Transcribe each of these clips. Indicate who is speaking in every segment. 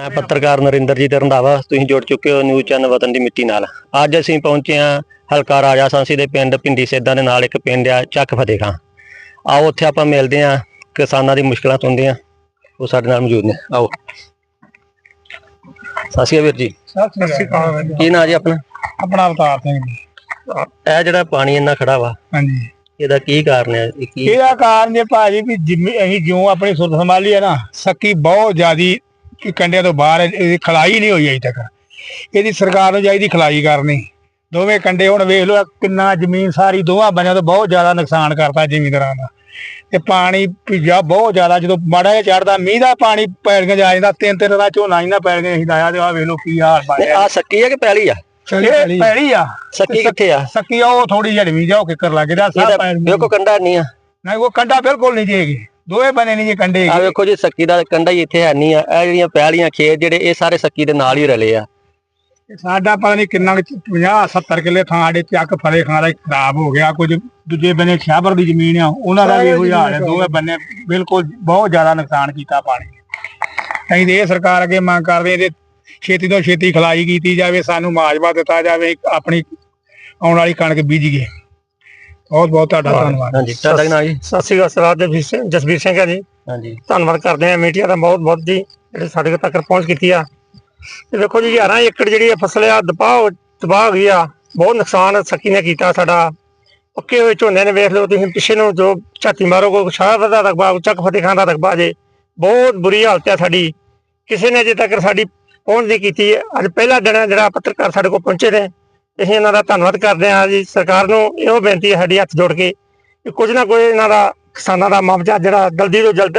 Speaker 1: ਮੈਂ ਪੱਤਰਕਾਰ ਨਰਿੰਦਰਜੀਤ ਰੰਧਾਵਾ ਤੁਸੀਂ ਜੁੜ ਚੁੱਕੇ ਹੋ ਨਿਊਜ਼ ਚੈਨਲ ਵਤਨ ਦੀ ਮਿੱਟੀ ਨਾਲ। ਅੱਜ ਅਸੀਂ ਪਹੁੰਚੇ ਹਾਂ ਹਲਕਾ ਰਾਜਾ ਸਾਂਸੀ ਦੇ ਪਿੰਡ ਪਿੰਡੀ ਸੇਦਾਂ ਦੇ ਨਾਲ ਇੱਕ ਪਿੰਡ ਆ ਚੱਕ ਫਤਿਹ ਖਾਂ। ਆਓ ਉੱਥੇ ਆਪਾਂ ਮਿਲਦੇ ਹਾਂ ਕਿਸਾਨਾਂ ਦੀ ਮੁਸ਼ਕਲਾਂ ਸੁਣਦੇ ਹਾਂ। ਉਹ ਸਾਡੇ ਨਾਲ ਮੌਜੂਦ ਨੇ। ਆਓ। ਸਤਿ ਸ਼੍ਰੀ ਅਕਾਲ ਵੀਰ ਜੀ।
Speaker 2: ਸਤਿ ਸ੍ਰੀ ਅਕਾਲ।
Speaker 1: ਕੀ ਨਾਂ ਜੀ ਆਪਣਾ?
Speaker 2: ਆਪਣਾ ਅਵਤਾਰ ਸਿੰਘ ਜੀ।
Speaker 1: ਇਹ ਜਿਹੜਾ ਪਾਣੀ ਇੰਨਾ ਖੜਾ ਵਾ
Speaker 2: ਹਾਂਜੀ।
Speaker 1: ਇਹਦਾ ਕੀ ਕਾਰਨ ਹੈ? ਇਹ ਕੀ
Speaker 2: ਇਹਦਾ ਕਾਰਨ ਜੇ ਭਾਜੀ ਵੀ ਜਿੰਮੀ ਅਸੀਂ ਜਿਉਂ ਆਪਣੀ ਸੁਰਤ ਸੰਭਾਲੀ ਹੈ ਨਾ ਸੱਕੀ ਬਹੁਤ ਜ਼ਿਆਦੀ ਕੰਡਿਆਂ ਤੋਂ ਬਾਹਰ ਹੈ, ਇਹਦੀ ਖਲਾਈ ਨਹੀਂ ਹੋਈ ਅਜੇ ਤੱਕ। ਇਹਦੀ ਸਰਕਾਰ ਨੂੰ ਚਾਹੀਦੀ ਖਲਾਈ ਕਰਨੀ। ਦੋਵੇਂ ਕੰਡੇ ਹੁਣ ਵੇਖ ਲਓ ਕਿੰਨਾ ਜ਼ਮੀਨ ਸਾਰੀ ਦੋਵਾਂ ਬੰਨਿਆਂ ਤੋਂ ਬਹੁਤ ਜ਼ਿਆਦਾ ਨੁਕਸਾਨ ਕਰਤਾ ਜ਼ਿਮੀਂਦਾਰਾਂ ਦਾ। ਤੇ ਪਾਣੀ ਭਿੱਜਾ ਬਹੁਤ ਜ਼ਿਆਦਾ। ਜਦੋਂ ਮਾੜਾ ਜਿਹਾ ਚੜਦਾ ਮੀਂਹ ਦਾ ਪਾਣੀ ਪੈਲੀਆਂ ਜਾ ਜਾਂਦਾ ਤਿੰਨ ਤਿੰਨ ਦਾ ਝੋਨਾ ਹੀ ਨਾ ਪੈਲੀਆਂ ਅਸੀਂ ਲਾਇਆ ਤੇ ਆ ਵੇਖ ਲਓ ਕੀ ਹਾਲ ਬਣਿਆ।
Speaker 1: ਆ ਸੱਕੀ ਹੈ ਕਿ ਪੈਲੀ ਆ?
Speaker 2: ਇਹ ਪੈਲੀ ਆ।
Speaker 1: ਸੱਕੀ ਕਿੱਥੇ ਆ?
Speaker 2: ਸੱਕੀ ਉਹ ਥੋੜੀ ਜਿਹੀ ਜਾਓ ਕਿੱਕਰ ਲੱਗ ਰਿਹਾ ਸਭ
Speaker 1: ਇਹਦਾ
Speaker 2: ਪੈਲੀਆਂ
Speaker 1: ਦੇਖੋ ਕੰਡਾ ਨਹੀਂ ਆ।
Speaker 2: ਨਹੀਂ ਉਹ ਕੰਡਾ ਬਿਲਕੁਲ ਨਹੀਂ ਜੇਗੀ ਦੋਵੇਂ ਬਨੇ ਨਹੀਂ ਜੇ ਕੰਡੇ
Speaker 1: ਆ ਵੇਖੋ ਜੀ ਸੱਕੀ ਦਾ ਕੰਡਾ ਹੀ ਇੱਥੇ ਹੈ ਨਹੀਂ ਆ। ਇਹ ਜਿਹੜੀਆਂ ਪੈਲੀਆਂ ਖੇਤ ਜਿਹੜੇ ਇਹ ਸਾਰੇ ਸੱਕੀ ਦੇ ਨਾਲ ਹੀ ਰਲੇ ਆ।
Speaker 2: ਸਾਡਾ ਪਤਾ ਨਹੀਂ ਕਿੰਨਾ 50 70 ਕਿੱਲੇ ਥਾਂ ਸਾਡੇ ਚੱਕ ਫਲੇ ਖਾਂ ਦਾ ਹੀ ਖਰਾਬ ਹੋ ਗਿਆ। ਕੁਝ ਦੂਜੇ ਬੰਨੇ ਛਾਬਰ ਦੀ ਜ਼ਮੀਨ ਆ ਉਹਨਾਂ ਦਾ ਵੀ ਇਹੋ ਹੀ ਹਾਲ ਹੈ। ਦੋਵੇਂ ਬੰਨੇ ਬਿਲਕੁਲ ਬਹੁਤ ਜ਼ਿਆਦਾ ਨੁਕਸਾਨ ਕੀਤਾ ਪਾਣੀ। ਅਸੀਂ ਤੇ ਇਹ ਸਰਕਾਰ ਅੱਗੇ ਮੰਗ ਕਰਦੇ ਹਾਂ ਇਹਦੇ ਛੇਤੀ ਤੋਂ ਛੇਤੀ ਖਲਾਈ ਕੀਤੀ ਜਾਵੇ ਸਾਨੂੰ ਮਾਜਵਾ ਦਿੱਤਾ ਜਾਵੇ ਆਪਣੀ ਆਉਣ ਵਾਲੀ ਕਣਕ ਬੀਜੀਏ। ਬਹੁਤ ਬਹੁਤ ਤੁਹਾਡਾ ਧੰਨਵਾਦ।
Speaker 1: ਹਾਂਜੀ ਤੁਹਾਡਾ ਕੀ ਨਾਂ ਜੀ?
Speaker 2: ਸਤਿ ਸ੍ਰੀ ਅਕਾਲ ਸਰਦਾਰ ਜਸਬੀਰ ਸਿੰਘ ਜਸਬੀਰ ਸਿੰਘ ਹੈ ਜੀ।
Speaker 1: ਹਾਂਜੀ।
Speaker 2: ਧੰਨਵਾਦ ਕਰਦੇ ਹਾਂ ਮੀਡੀਆ ਦਾ ਬਹੁਤ ਬਹੁਤ ਜੀ ਜਿਹੜੇ ਸਾਡੇ ਤੱਕ ਪਹੁੰਚ ਕੀਤੀ ਆ। ਤੇ ਵੇਖੋ ਜੀ 11 ਏਕੜ ਜਿਹੜੀ ਫਸਲ ਆ ਦਬਾਅ ਤਬਾਹ ਹੋ ਗਈ ਆ। ਬਹੁਤ ਨੁਕਸਾਨ ਸੱਕੀ ਨੇ ਕੀਤਾ ਸਾਡਾ। ਪੱਕੇ ਹੋਏ ਝੋਨੇ ਨੇ ਵੇਖ ਲਓ ਤੁਸੀਂ ਪਿੱਛੇ ਨੂੰ ਜੋ ਝਾਤੀ ਮਾਰੋਗੇ ਸ਼ਾਹ ਦਾ ਰਕਬਾ ਚੱਕ ਫਤਿਹ ਖਾਨ ਦਾ ਰਕਬਾ ਜੇ। ਬਹੁਤ ਬੁਰੀ ਹਾਲਤ ਆ ਸਾਡੀ। ਕਿਸੇ ਨੇ ਅਜੇ ਤੱਕ ਸਾਡੀ ਪਹੁੰਚ ਨਹੀਂ ਕੀਤੀ। ਅੱਜ ਪਹਿਲਾ ਦਿਨ ਹੈ ਜਿਹੜਾ ਪੱਤਰਕਾਰ ਸਾਡੇ ਕੋਲ ਪਹੁੰਚੇ ਨੇ। ਅਸੀਂ ਇਹਨਾਂ ਦਾ ਧੰਨਵਾਦ ਕਰਦੇ ਹਾਂ ਜੀ ਸਰਕਾਰ ਨੂੰ। ਇਹੋ ਬੇਨਤੀ ਹੈ ਸਾਡੀ ਹੱਥ ਜੋੜ ਕੇ ਕਿ ਕੁਝ ਨਾ ਕੋਈ ਇਹਨਾਂ ਦਾ ਕਿਸਾਨਾਂ ਦਾ ਮੁਆਵਜ਼ਾ ਜਿਹੜਾ ਜਲਦੀ ਤੋਂ ਜਲਦ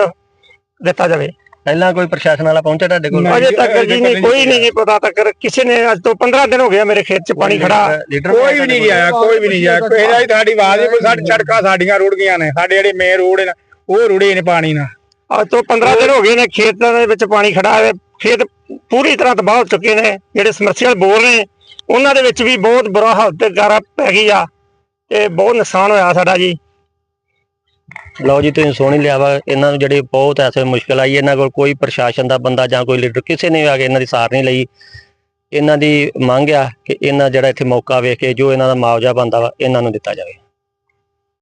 Speaker 2: ਦਿੱਤਾ ਜਾਵੇ।
Speaker 1: ਪਹਿਲਾਂ ਕੋਈ ਪ੍ਰਸ਼ਾਸਨ ਵਾਲਾ ਪਹੁੰਚਿਆ ਤੁਹਾਡੇ ਕੋਲ?
Speaker 2: ਅਜੇ ਤੱਕ ਜੀ ਨਹੀਂ ਕੋਈ ਨਹੀਂ ਜੀ ਪਤਾ ਤੱਕ। ਕਿਸੇ ਨੇ ਅੱਜ ਤੋਂ 15 ਦਿਨ ਹੋ ਗਏ ਮੇਰੇ ਖੇਤ 'ਚ ਪਾਣੀ ਖੜਾ। ਕੋਈ ਵੀ ਨਹੀਂ ਆਇਆ ਕੋਈ ਵੀ ਨਹੀਂ ਆਇਆ। ਕੋਈ ਇਹਦਾ ਹੀ ਸਾਡੀ ਆਵਾਜ਼ ਹੀ ਕੋਈ ਸਾਡੀ ਸੜਕਾਂ ਸਾਡੀਆਂ ਰੁੜ ਗਈਆਂ ਨੇ। ਸਾਡੇ ਜਿਹੜੇ ਮੇਨ ਰੋਡ ਨੇ ਉਹ ਰੁੜੇ ਨੇ ਪਾਣੀ ਨਾਲ। ਅੱਜ ਤੋਂ 15 ਦਿਨ ਹੋ ਗਏ ਨੇ ਖੇਤਾਂ ਦੇ ਵਿੱਚ ਪਾਣੀ ਖੜਾ ਹੈ। ਖੇਤ ਪੂਰੀ ਤਰ੍ਹਾਂ ਤਬਾਹ ਹੋ ਚੁੱਕੇ ਨੇ। ਜਿਹੜੇ ਸਮਰਸੀਅਲ ਬੋਰ ਨੇ ਉਹਨਾਂ ਦੇ ਵਿੱਚ ਵੀ ਬਹੁਤ ਬੁਰਾ ਹਾਲਤ ਗਾਰਾ ਪੈ ਗਈ ਆ ਤੇ ਬਹੁਤ ਨੁਕਸਾਨ ਹੋਇਆ ਸਾਡਾ ਜੀ।
Speaker 1: ਲਓ ਜੀ, ਤੁਸੀਂ ਸੁਣ ਹੀ ਲਿਆ ਵਾ, ਇਹਨਾਂ ਨੂੰ ਜਿਹੜੀ ਬਹੁਤ ਐਸੇ ਮੁਸ਼ਕਲ ਆਈ, ਇਹਨਾਂ ਕੋਲ ਕੋਈ ਪ੍ਰਸ਼ਾਸਨ ਦਾ ਬੰਦਾ ਜਾਂ ਕੋਈ ਲੀਡਰ ਕਿਸੇ ਨੇ ਆ ਕੇ ਇਹਨਾਂ ਦੀ ਸਾਰ ਨਹੀਂ ਲਈ। ਇਹਨਾਂ ਦੀ ਮੰਗ ਆ ਕਿ ਇਹਨਾਂ ਜਿਹੜਾ ਇੱਥੇ ਮੌਕਾ ਵੇਖ ਕੇ ਜੋ ਇਹਨਾਂ ਦਾ ਮੁਆਵਜ਼ਾ ਬੰਦਾ ਵਾ, ਇਹਨਾਂ ਨੂੰ ਦਿੱਤਾ ਜਾਵੇ।